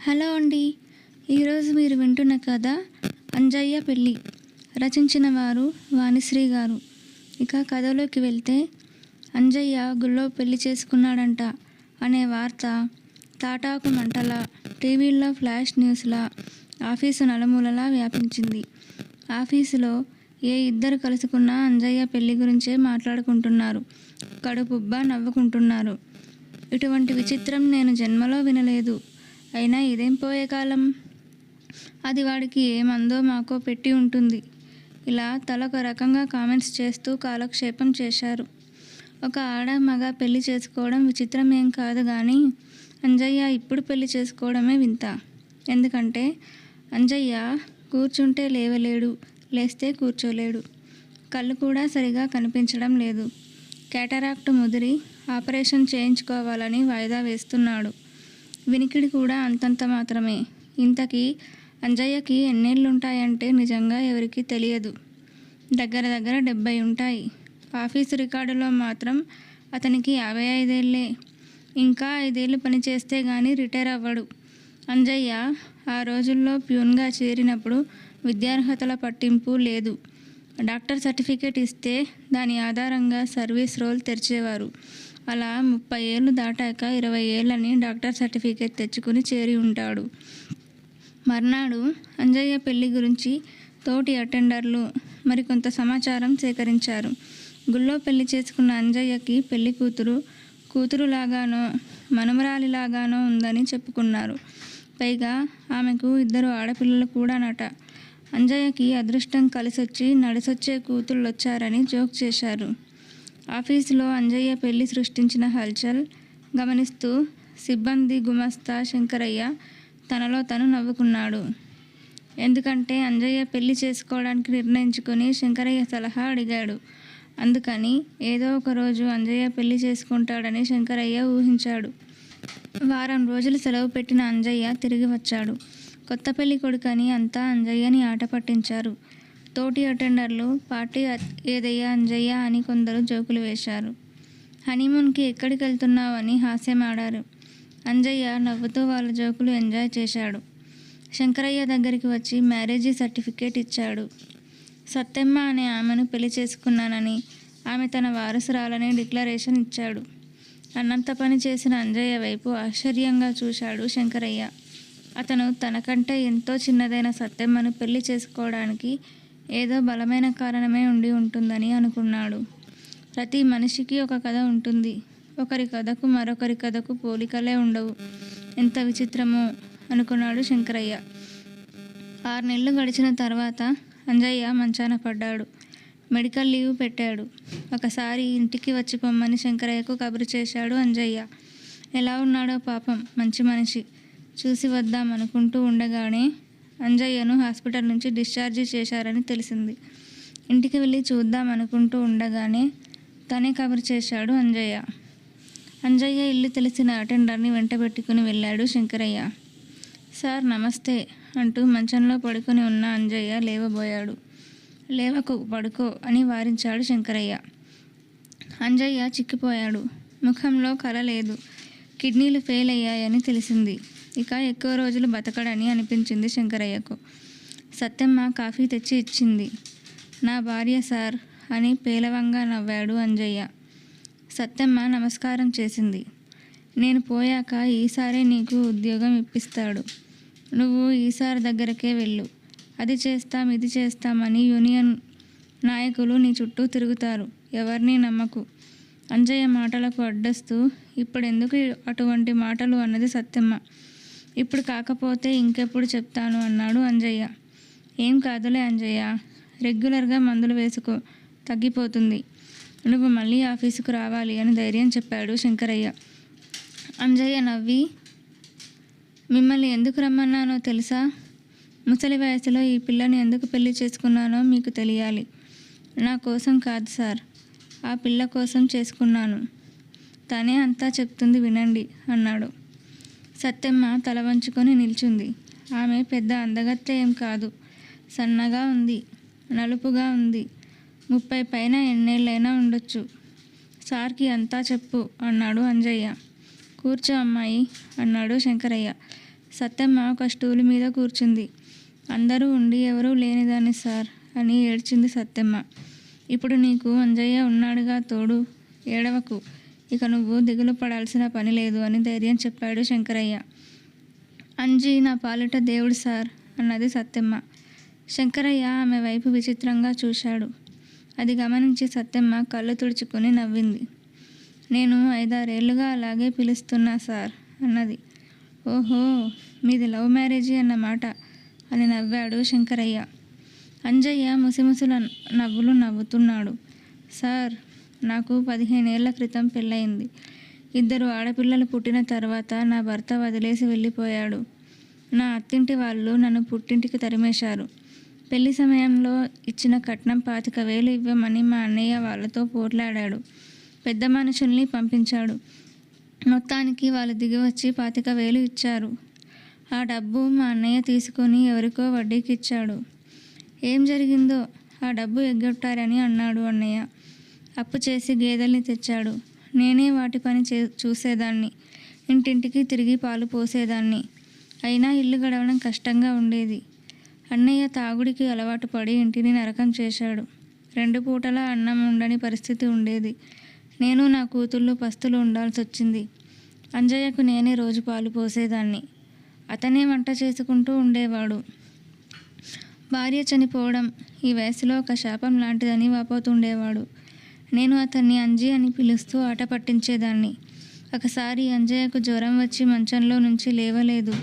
Hello అండి. ఈరోజు మీరు వింటున్న కథ అంజయ్య పెళ్ళి. రచించిన వారు వాణిశ్రీ గారు. ఇక కథలోకి వెళ్తే అంజయ్య గుళ్ళో పెళ్ళి చేసుకున్నాడంట అనే వార్త తాటాకు మంటలా టీవీల్లో ఫ్లాష్ న్యూస్లా ఆఫీసు నలుమూలలా వ్యాపించింది. ఆఫీసులో ఏ ఇద్దరు కలుసుకున్నా అంజయ్య పెళ్ళి గురించే మాట్లాడుకుంటున్నారు. కడుపుబ్బా నవ్వుకుంటున్నారు. ఇటువంటి విచిత్రం నేను జన్మలో వినలేదు. అయినా ఇదేం పోయే కాలం? అది వాడికి ఏమందో మాకో పెట్టి ఉంటుంది. ఇలా తలొక రకంగా కామెంట్స్ చేస్తూ కాలక్షేపం చేశారు. ఒక ఆడ మగ పెళ్ళి చేసుకోవడం విచిత్రం ఏం కాదు కానీ అంజయ్య ఇప్పుడు పెళ్ళి చేసుకోవడమే వింత. ఎందుకంటే అంజయ్య కూర్చుంటే లేవలేడు లేస్తే కూర్చోలేడు. కళ్ళు కూడా సరిగా కనిపించడం లేదు. కేటరాక్ట్ ముదిరి ఆపరేషన్ చేయించుకోవాలని వాయిదా వేస్తున్నాడు. వినికిడి కూడా అంతంత మాత్రమే. ఇంతకీ అంజయ్యకి ఎన్నేళ్ళుంటాయంటే నిజంగా ఎవరికీ తెలియదు. దగ్గర దగ్గర డెబ్బై ఉంటాయి. ఆఫీసు రికార్డులో మాత్రం అతనికి యాభై ఐదేళ్ళే. ఇంకా ఐదేళ్ళు పనిచేస్తే కానీ రిటైర్ అవ్వడు. అంజయ్య ఆ రోజుల్లో ప్యూన్గా చేరినప్పుడు విద్యార్హతల పట్టింపు లేదు. డాక్టర్ సర్టిఫికేట్ ఇస్తే దాని ఆధారంగా సర్వీస్ రోల్ తెరిచేవారు. అలా ముప్పై ఏళ్ళు దాటాక ఇరవై ఏళ్ళని డాక్టర్ సర్టిఫికేట్ తెచ్చుకుని చేరి ఉంటాడు. మర్నాడు అంజయ్య పెళ్ళి గురించి తోటి అటెండర్లు మరికొంత సమాచారం సేకరించారు. గుళ్ళో పెళ్ళి చేసుకున్న అంజయ్యకి పెళ్ళి కూతురు కూతురులాగానో మనమరాలిలాగానో ఉందని చెప్పుకున్నారు. పైగా ఆమెకు ఇద్దరు ఆడపిల్లలు కూడానట అంజయ్యకి అదృష్టం కలిసొచ్చి నడిసొచ్చే కూతుళ్ళు వచ్చారని జోక్ చేశారు. ఆఫీసులో అంజయ్య పెళ్ళి సృష్టించిన హల్చల్ గమనిస్తూ సిబ్బంది గుమస్తా శంకరయ్య తనలో తను నవ్వుకున్నాడు. ఎందుకంటే అంజయ్య పెళ్ళి చేసుకోవడానికి నిర్ణయించుకుని శంకరయ్య సలహా అడిగాడు. అందుకని ఏదో ఒక రోజు అంజయ్య పెళ్ళి చేసుకుంటాడని శంకరయ్య ఊహించాడు. వారం రోజులు సెలవు పెట్టిన అంజయ్య తిరిగి వచ్చాడు. కొత్త పెళ్ళి కొడుకని అంతా అంజయ్యని ఆట పట్టించారు. తోటి అటెండర్లు పార్టీ ఏదయ్యా అంజయ్య అని కొందరు జోకులు వేశారు. హనీమూన్కి ఎక్కడికి వెళ్తున్నావు అని హాస్యమాడారు. అంజయ్య నవ్వుతూ వాళ్ళ జోకులు ఎంజాయ్ చేశాడు. శంకరయ్య దగ్గరికి వచ్చి మ్యారేజీ సర్టిఫికేట్ ఇచ్చాడు. సత్తెమ్మ అనే ఆమెను పెళ్ళి చేసుకున్నానని ఆమె తన వారసురాలని డిక్లరేషన్ ఇచ్చాడు. అన్నంత పని చేసిన అంజయ్య వైపు ఆశ్చర్యంగా చూశాడు శంకరయ్య. అతను తనకంటే ఎంతో చిన్నదైన సత్తెమ్మను పెళ్ళి చేసుకోవడానికి ఏదో బలమైన కారణమే ఉండి ఉంటుందని అనుకున్నాడు. ప్రతి మనిషికి ఒక కథ ఉంటుంది. ఒకరి కథకు మరొకరి కథకు పోలికలే ఉండవు. ఎంత విచిత్రమో అనుకున్నాడు శంకరయ్య. ఆరు నెలలు గడిచిన తర్వాత అంజయ్య మంచాన పడ్డాడు. మెడికల్ లీవ్ పెట్టాడు. ఒకసారి ఇంటికి వచ్చి పొమ్మని శంకరయ్యకు కబురు చేశాడు అంజయ్య. ఎలా ఉన్నాడో పాపం మంచి మనిషి. చూసి వద్దాం అనుకుంటూ ఉండగానే అంజయ్యను హాస్పిటల్ నుంచి డిశ్చార్జి చేశారని తెలిసింది. ఇంటికి వెళ్ళి చూద్దాం అనుకుంటూ ఉండగానే తనే కబురు చేశాడు అంజయ్య. అంజయ్య ఇల్లు తెలిసిన అటెండర్ని వెంట పెట్టుకుని వెళ్ళాడు శంకరయ్య. సార్ నమస్తే అంటూ మంచంలో పడుకొని ఉన్న అంజయ్య లేవబోయాడు. లేవకు పడుకో అని వారించాడు శంకరయ్య. అంజయ్య చిక్కిపోయాడు. ముఖంలో కల లేదు. కిడ్నీలు ఫెయిల్ అయ్యాయని తెలిసింది. ఇక ఎక్కువ రోజులు బతకడని అనిపించింది శంకరయ్యకు. సత్యమ్మ కాఫీ తెచ్చి ఇచ్చింది. నా భార్య సార్ అని పేలవంగా నవ్వాడు అంజయ్య. సత్యమ్మ నమస్కారం చేసింది. నేను పోయాక ఈసారే నీకు ఉద్యోగం ఇప్పిస్తాడు. నువ్వు ఈసారి దగ్గరకే వెళ్ళు. అది చేస్తాం ఇది చేస్తామని యూనియన్ నాయకులు నీ చుట్టూ తిరుగుతారు. ఎవరిని నమ్మకు. అంజయ్య మాటలకు అడ్డస్తూ ఇప్పుడెందుకు అటువంటి మాటలు అన్నది సత్యమ్మ. ఇప్పుడు కాకపోతే ఇంకెప్పుడు చెప్తాను అన్నాడు అంజయ్య. ఏం కాదులే అంజయ్య. రెగ్యులర్గా మందులు వేసుకో. తగ్గిపోతుంది. నువ్వు మళ్ళీ ఆఫీసుకు రావాలి అని ధైర్యం చెప్పాడు శంకరయ్య. అంజయ్య నవ్వి మిమ్మల్ని ఎందుకు రమ్మన్నానో తెలుసా? ముసలి వయసులో ఈ పిల్లని ఎందుకు పెళ్ళి చేసుకున్నానో మీకు తెలియాలి. నా కోసం కాదు సార్. ఆ పిల్ల కోసం చేసుకున్నాను. తనే అంతా చెప్తుంది వినండి అన్నాడు. సత్యమ్మ తల వంచుకొని నిల్చుంది. ఆమె పెద్ద అందగత్తె ఏం కాదు. సన్నగా ఉంది. నలుపుగా ఉంది. ముప్పై పైన ఎన్నేళ్ళైనా ఉండొచ్చు. సార్కి అంతా చెప్పు అన్నాడు అంజయ్య. కూర్చో అమ్మాయి అన్నాడు శంకరయ్య. సత్యమ్మ ఒక స్టూలు మీద కూర్చుంది. అందరూ ఉండి ఎవరూ లేనిదాన్ని సార్ అని ఏడ్చింది సత్యమ్మ ఇప్పుడు నీకు అంజయ్య ఉన్నాడుగా తోడు ఏడవకు. ఇక నువ్వు దిగులు పడాల్సిన పని లేదు అని ధైర్యం చెప్పాడు శంకరయ్య. అంజీ నా పాలిట దేవుడు సార్ అన్నది సత్యమ్మ. శంకరయ్య ఆమె వైపు విచిత్రంగా చూశాడు. అది గమనించి సత్యమ్మ కళ్ళు తుడుచుకుని నవ్వింది. నేను ఐదారేళ్ళుగా అలాగే పిలుస్తున్నా సార్ అన్నది. ఓహో మీది లవ్ మ్యారేజీ అన్నమాట అని నవ్వాడు శంకరయ్య. అంజయ్య ముసిముసుల నవ్వులు నవ్వుతున్నాడు. సార్ నాకు పదిహేనేళ్ళ క్రితం పెళ్ళయింది. ఇద్దరు ఆడపిల్లలు పుట్టిన తర్వాత నా భర్త వదిలేసి వెళ్ళిపోయాడు. నా అత్తింటి వాళ్ళు నన్ను పుట్టింటికి తరిమేశారు. పెళ్ళి సమయంలో ఇచ్చిన కట్నం పాతిక వేలు ఇవ్వమని మా అన్నయ్య వాళ్ళతో పోట్లాడాడు. పెద్ద మనుషుల్ని పంపించాడు. మొత్తానికి వాళ్ళు దిగి వచ్చి పాతిక వేలు ఇచ్చారు. ఆ డబ్బు మా అన్నయ్య తీసుకొని ఎవరికో వడ్డీకి ఇచ్చాడు ఏం జరిగిందో? ఆ డబ్బు ఎగ్గొట్టారని అన్నాడు అన్నయ్య. అప్పు చేసి గేదెల్ని తెచ్చాడు. నేనే వాటి పని చే చూసేదాన్ని. ఇంటింటికి తిరిగి పాలు పోసేదాన్ని. అయినా ఇల్లు గడవడం కష్టంగా ఉండేది. అన్నయ్య తాగుడికి అలవాటు పడి ఇంటిని నరకం చేశాడు. రెండు పూటలా అన్నం ఉండని పరిస్థితి ఉండేది. నేను నా కూతుళ్ళు పస్తులు ఉండాల్సి వచ్చింది అంజయ్యకు నేనే రోజు పాలు పోసేదాన్ని. అతనే వంట చేసుకుంటూ ఉండేవాడు. భార్య చనిపోవడం ఈ వయసులో ఒక శాపం లాంటిదని వాపోతుండేవాడు. నేను అతన్ని అంజీ అని పిలుస్తూ ఆట పట్టించేదాన్ని. ఒకసారి అంజయ్యకు జ్వరం వచ్చి మంచంలో నుంచి లేవలేదు.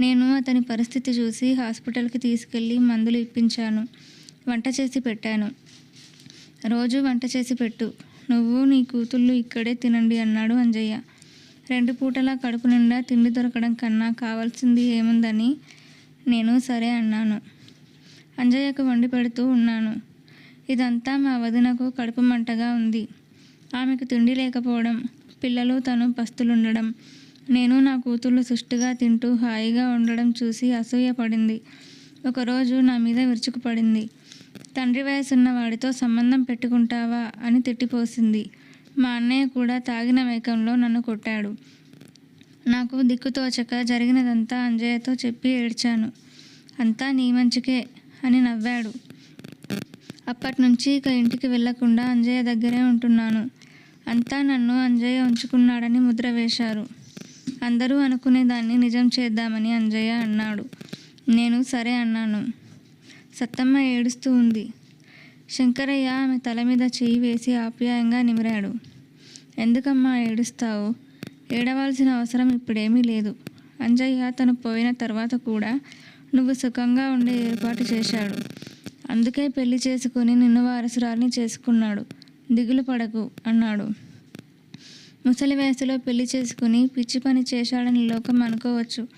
నేను అతని పరిస్థితి చూసి హాస్పిటల్కి తీసుకెళ్ళి మందులు ఇప్పించాను. వంట చేసి పెట్టాను. రోజు వంట చేసి పెట్టు. నువ్వు నీ కూతుళ్ళు ఇక్కడే తినండి అన్నాడు అంజయ్య. రెండు పూటలా కడుపు నిండా తిండి దొరకడం కన్నా కావాల్సింది ఏముందని నేను సరే అన్నాను. అంజయ్యకు వండి పెడుతూ ఉన్నాను. ఇదంతా మా వదినకు కడుపు మంటగా ఉంది. ఆమెకు తిండి లేకపోవడం పిల్లలు తను పస్తులుండడం నేను నా కూతుళ్ళు సుష్టిగా తింటూ హాయిగా ఉండడం చూసి అసూయపడింది ఒకరోజు నా మీద విరుచుకుపడింది తండ్రి వయసున్న వాడితో సంబంధం పెట్టుకుంటావా అని తిట్టిపోసింది. మా అన్నయ్య కూడా తాగిన మైకంలో నన్ను కొట్టాడు. నాకు దిక్కుతోచక జరిగినదంతా అంజయ్యతో చెప్పి ఏడ్చాను. అంతా నీ మంచికే అని నవ్వాడు. అప్పటి నుంచి ఇక ఇంటికి వెళ్ళకుండా అంజయ్య దగ్గరే ఉంటున్నాను. అంతా నన్ను అంజయ్య ఉంచుకున్నాడని ముద్ర వేశారు. అందరూ అనుకునేదాన్ని నిజం చేద్దామని అంజయ్య అన్నాడు. నేను సరే అన్నాను. సత్తమ్మ ఏడుస్తూ ఉంది. శంకరయ్య ఆమె తల మీద చేయి వేసి ఆప్యాయంగా నిమిరాడు. ఎందుకమ్మా ఏడుస్తావు? ఏడవలసిన అవసరం ఇప్పుడేమీ లేదు. అంజయ్య తను పోయిన తర్వాత కూడా నువ్వు సుఖంగా ఉండే ఏర్పాటు చేశాడు. అందుకే పెళ్ళి చేసుకుని నిన్ను వారసురాల్ని చేసుకున్నాడు. దిగులు పడకు అన్నాడు. ముసలి వయసులో పెళ్ళి చేసుకుని పిచ్చి పని చేశాడని లోకం అనుకోవచ్చు.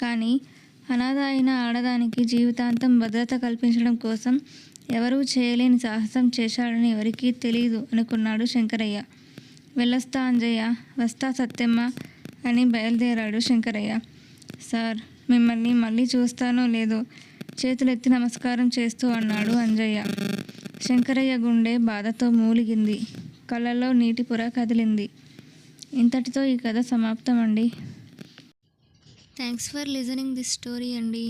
కానీ అనాథ అయిన ఆడదానికి జీవితాంతం భద్రత కల్పించడం కోసం ఎవరూ చేయలేని సాహసం చేశాడని ఎవరికీ తెలియదు అనుకున్నాడు శంకరయ్య. వెళ్ళొస్తా అంజయ్య వస్తా సత్యమ్మ అని బయలుదేరాడు శంకరయ్య. సార్ మిమ్మల్ని మళ్ళీ చూస్తానో లేదో చేతులెత్తి నమస్కారం చేస్తూ అన్నాడు అంజయ్య. శంకరయ్య గుండె బాధతో మూలిగింది. కళ్ళల్లో నీటి పొర కదిలింది. ఇంతటితో ఈ కథ సమాప్తం అండి thanks for listening this story అండి.